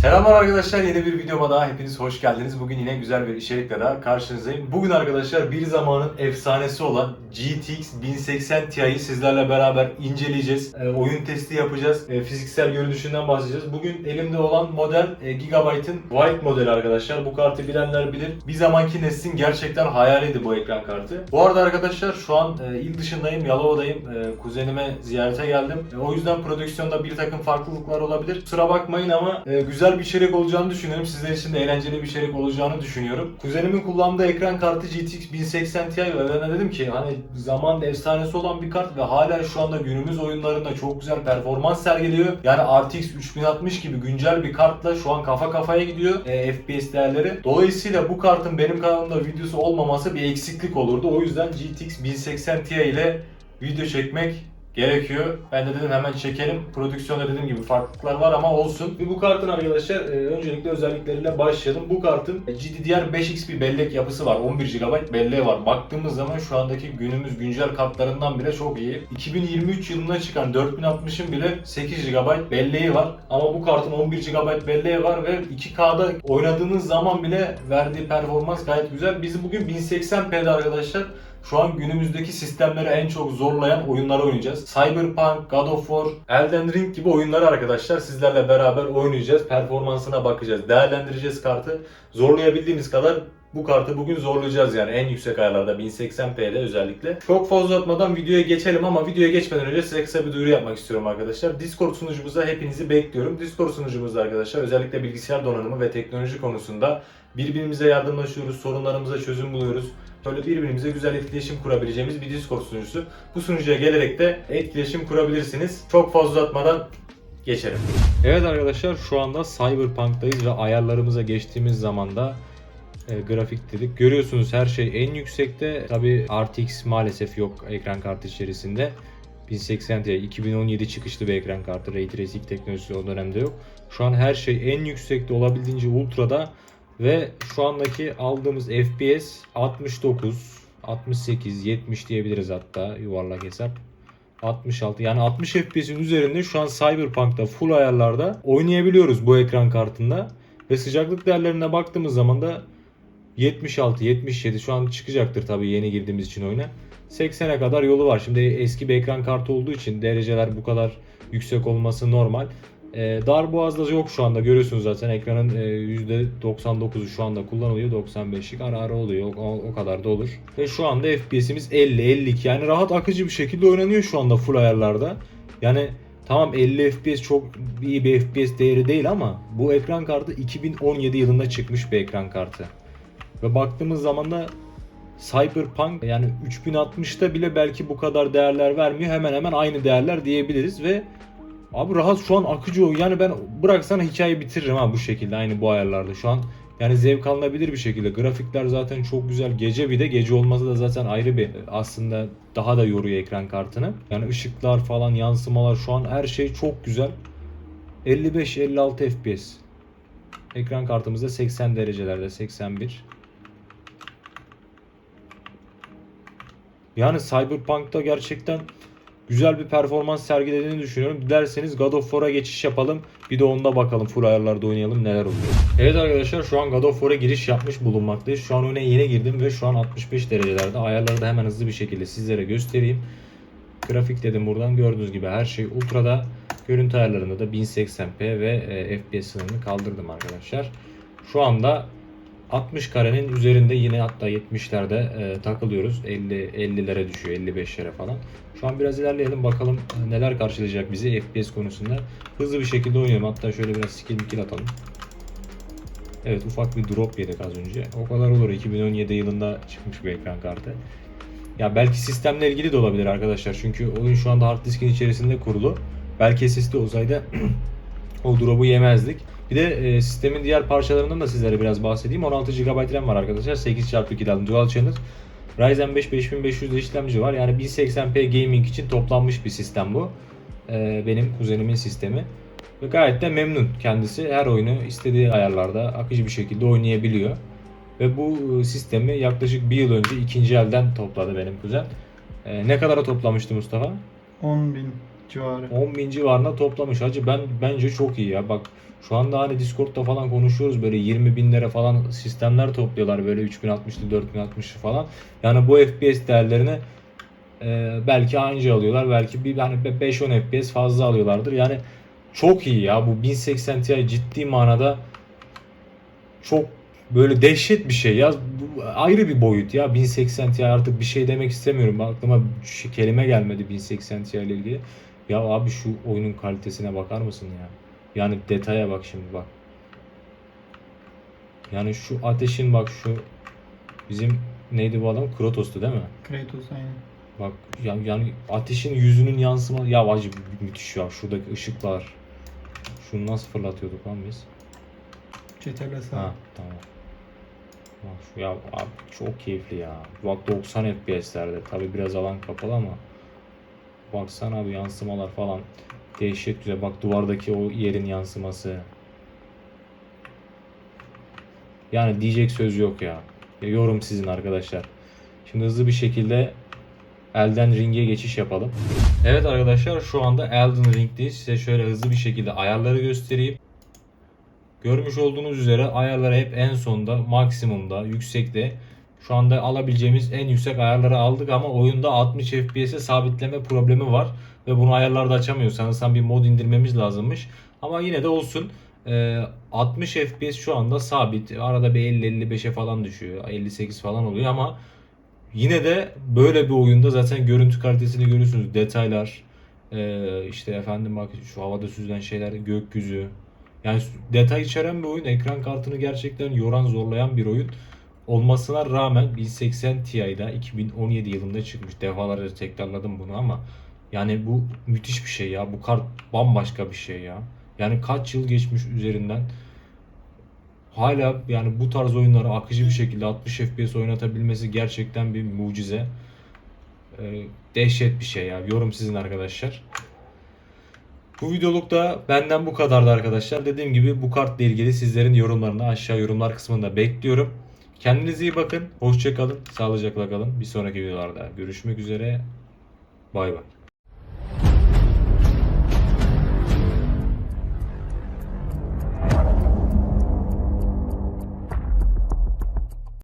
Selamlar arkadaşlar yeni bir videoma daha hepiniz hoş geldiniz. Bugün yine güzel bir içerikle daha karşınızdayım. Bugün arkadaşlar bir zamanın efsanesi olan GTX 1080 Ti'yi sizlerle beraber inceleyeceğiz. E, oyun testi yapacağız. E, fiziksel görünüşünden bahsedeceğiz. Bugün elimde olan model e, Gigabyte'ın White modeli arkadaşlar. Bu kartı bilenler bilir. Bir zamanki neslin gerçekten hayaliydi bu ekran kartı. Bu arada arkadaşlar şu an e, il dışındayım, Yalova'dayım. E, kuzenime ziyarete geldim. E, o yüzden prodüksiyonda bir takım farklılıklar olabilir. Kusura bakmayın ama e, güzel bir içerik olacağını düşünüyorum. Sizler için de eğlenceli bir içerik olacağını düşünüyorum. Kuzenimin kullandığı ekran kartı GTX 1080 Ti ve ben de dedim ki hani zaman efsanesi olan bir kart ve hala şu anda günümüz oyunlarında çok güzel performans sergiliyor. Yani RTX 3060 gibi güncel bir kartla şu an kafa kafaya gidiyor e, FPS değerleri. Dolayısıyla bu kartın benim kanalımda videosu olmaması bir eksiklik olurdu. O yüzden GTX 1080 Ti ile video çekmek gerekiyor. Ben de dedim hemen çekelim. Prodüksiyonda dediğim gibi farklılıklar var ama olsun. Ve bu kartın arkadaşlar e, öncelikle özellikleriyle başlayalım. Bu kartın e, GDDR5X bir bellek yapısı var. 11 GB belleği var. Baktığımız zaman şu andaki günümüz güncel kartlarından bile çok iyi. 2023 yılında çıkan 4060'ın bile 8 GB belleği var. Ama bu kartın 11 GB belleği var ve 2K'da oynadığınız zaman bile verdiği performans gayet güzel. Biz bugün 1080p'de arkadaşlar şu an günümüzdeki sistemleri en çok zorlayan oyunları oynayacağız. Cyberpunk, God of War, Elden Ring gibi oyunları arkadaşlar sizlerle beraber oynayacağız. Performansına bakacağız, değerlendireceğiz kartı. Zorlayabildiğimiz kadar bu kartı bugün zorlayacağız yani en yüksek ayarlarda 1080p'de özellikle. Çok fazla uzatmadan videoya geçelim ama videoya geçmeden önce size kısa bir duyuru yapmak istiyorum arkadaşlar. Discord sunucumuza hepinizi bekliyorum. Discord sunucumuzda arkadaşlar özellikle bilgisayar donanımı ve teknoloji konusunda birbirimize yardımlaşıyoruz, sorunlarımıza çözüm buluyoruz. Böyle birbirimize güzel etkileşim kurabileceğimiz bir Discord sunucusu. Bu sunucuya gelerek de etkileşim kurabilirsiniz. Çok fazla uzatmadan geçelim. Evet arkadaşlar şu anda Cyberpunk'tayız ve ayarlarımıza geçtiğimiz zaman da e, grafik dedik. Görüyorsunuz her şey en yüksekte. Tabi RTX maalesef yok ekran kartı içerisinde. 1080 Ti 2017 çıkışlı bir ekran kartı. Ray Tracing teknolojisi o dönemde yok. Şu an her şey en yüksekte olabildiğince ultrada ve şu andaki aldığımız FPS 69, 68, 70 diyebiliriz hatta yuvarlak hesap. 66 yani 60 FPS'in üzerinde şu an Cyberpunk'ta full ayarlarda oynayabiliyoruz bu ekran kartında. Ve sıcaklık değerlerine baktığımız zaman da 76, 77 şu an çıkacaktır tabii yeni girdiğimiz için oyuna. 80'e kadar yolu var. Şimdi eski bir ekran kartı olduğu için dereceler bu kadar yüksek olması normal. Ee, dar boğazda yok şu anda görüyorsunuz zaten ekranın e, %99'u şu anda kullanılıyor 95'lik ara ara oluyor o, o kadar da olur. Ve şu anda FPS'imiz 50 52 yani rahat akıcı bir şekilde oynanıyor şu anda full ayarlarda. Yani tamam 50 FPS çok iyi bir FPS değeri değil ama bu ekran kartı 2017 yılında çıkmış bir ekran kartı. Ve baktığımız zaman da Cyberpunk yani 3060'ta bile belki bu kadar değerler vermiyor. Hemen hemen aynı değerler diyebiliriz ve Abi rahat şu an akıcı o. Yani ben bıraksana hikayeyi bitiririm ha bu şekilde aynı bu ayarlarda. Şu an yani zevk alınabilir bir şekilde. Grafikler zaten çok güzel. Gece bir de gece olması da zaten ayrı bir aslında daha da yoruyor ekran kartını. Yani ışıklar falan yansımalar şu an her şey çok güzel. 55-56 FPS. Ekran kartımızda 80 derecelerde 81. Yani Cyberpunk'ta gerçekten güzel bir performans sergilediğini düşünüyorum. Dilerseniz God of War'a geçiş yapalım. Bir de onda bakalım full ayarlarda oynayalım neler oluyor. Evet arkadaşlar şu an God of War'a giriş yapmış bulunmaktayız. Şu an oyuna yeni girdim ve şu an 65 derecelerde. Ayarları da hemen hızlı bir şekilde sizlere göstereyim. Grafik dedim buradan gördüğünüz gibi her şey ultrada. Görüntü ayarlarında da 1080p ve e, FPS sınırını kaldırdım arkadaşlar. Şu anda 60 karenin üzerinde yine hatta 70'lerde e, takılıyoruz. 50 50'lere düşüyor, 55'lere falan. Şu an biraz ilerleyelim bakalım e, neler karşılayacak bizi FPS konusunda. Hızlı bir şekilde oynayalım. Hatta şöyle biraz skill kill atalım. Evet ufak bir drop yedik az önce. O kadar olur. 2017 yılında çıkmış bir ekran kartı. Ya belki sistemle ilgili de olabilir arkadaşlar. Çünkü oyun şu anda hard diskin içerisinde kurulu. Belki SSD olsaydı o drop'u yemezdik. Bir de e, sistemin diğer parçalarından da sizlere biraz bahsedeyim. 16 GB RAM var arkadaşlar. 8x2'den dual channel. Ryzen 5 5500 işlemci var. Yani 1080p gaming için toplanmış bir sistem bu. E, benim kuzenimin sistemi. Ve gayet de memnun kendisi. Her oyunu istediği ayarlarda akıcı bir şekilde oynayabiliyor. Ve bu e, sistemi yaklaşık bir yıl önce ikinci elden topladı benim kuzen. E, ne kadara toplamıştı Mustafa? 10 bin. Civarı. 10 bin civarına toplamış. Hacı ben bence çok iyi ya. Bak şu anda hani Discord'da falan konuşuyoruz böyle 20 binlere falan sistemler topluyorlar böyle 3060'lı 4060'lı falan. Yani bu FPS değerlerini e, belki anca alıyorlar. Belki bir hani 5-10 FPS fazla alıyorlardır. Yani çok iyi ya bu 1080 Ti ciddi manada çok böyle dehşet bir şey ya. Bu ayrı bir boyut ya 1080 Ti artık bir şey demek istemiyorum. Aklıma kelime gelmedi 1080 Ti ile ilgili. Ya abi şu oyunun kalitesine bakar mısın ya? Yani detaya bak şimdi bak. Yani şu ateşin bak şu bizim neydi bu adam? Kratos'tu değil mi? Kratos aynen. Bak yani, yani ateşin yüzünün yansıma ya acı müthiş ya şuradaki ışıklar. Şunu nasıl fırlatıyorduk lan biz? CTRL sağ. Ha tamam. Bak şu ya abi çok keyifli ya. Bak 90 FPS'lerde tabi biraz alan kapalı ama baksana abi yansımalar falan dehşet güzel. Bak duvardaki o yerin yansıması. Yani diyecek söz yok. Ya Yorum sizin arkadaşlar. Şimdi hızlı bir şekilde Elden Ring'e geçiş yapalım. Evet arkadaşlar şu anda Elden Ring'deyiz. Size şöyle hızlı bir şekilde ayarları göstereyim. Görmüş olduğunuz üzere ayarları hep en sonda, maksimumda, yüksekte. Şu anda alabileceğimiz en yüksek ayarları aldık ama oyunda 60 FPS'e sabitleme problemi var. Ve bunu ayarlarda açamıyoruz. Sanırsam bir mod indirmemiz lazımmış. Ama yine de olsun. Ee, 60 FPS şu anda sabit. Arada bir 50-55'e falan düşüyor. 58 falan oluyor ama yine de böyle bir oyunda zaten görüntü kalitesini görüyorsunuz. Detaylar, ee, işte efendim bak şu havada süzülen şeyler, gökyüzü. Yani detay içeren bir oyun. Ekran kartını gerçekten yoran, zorlayan bir oyun olmasına rağmen 1080 Ti'da 2017 yılında çıkmış. Defalarca tekrarladım bunu ama yani bu müthiş bir şey ya. Bu kart bambaşka bir şey ya. Yani kaç yıl geçmiş üzerinden hala yani bu tarz oyunları akıcı bir şekilde 60 FPS oynatabilmesi gerçekten bir mucize. Ee, dehşet bir şey ya. Yorum sizin arkadaşlar. Bu videoluk da benden bu kadardı arkadaşlar. Dediğim gibi bu kartla ilgili sizlerin yorumlarını aşağı yorumlar kısmında bekliyorum. Kendinize iyi bakın. Hoşça kalın. Sağlıcakla kalın. Bir sonraki videolarda görüşmek üzere. Bay bay.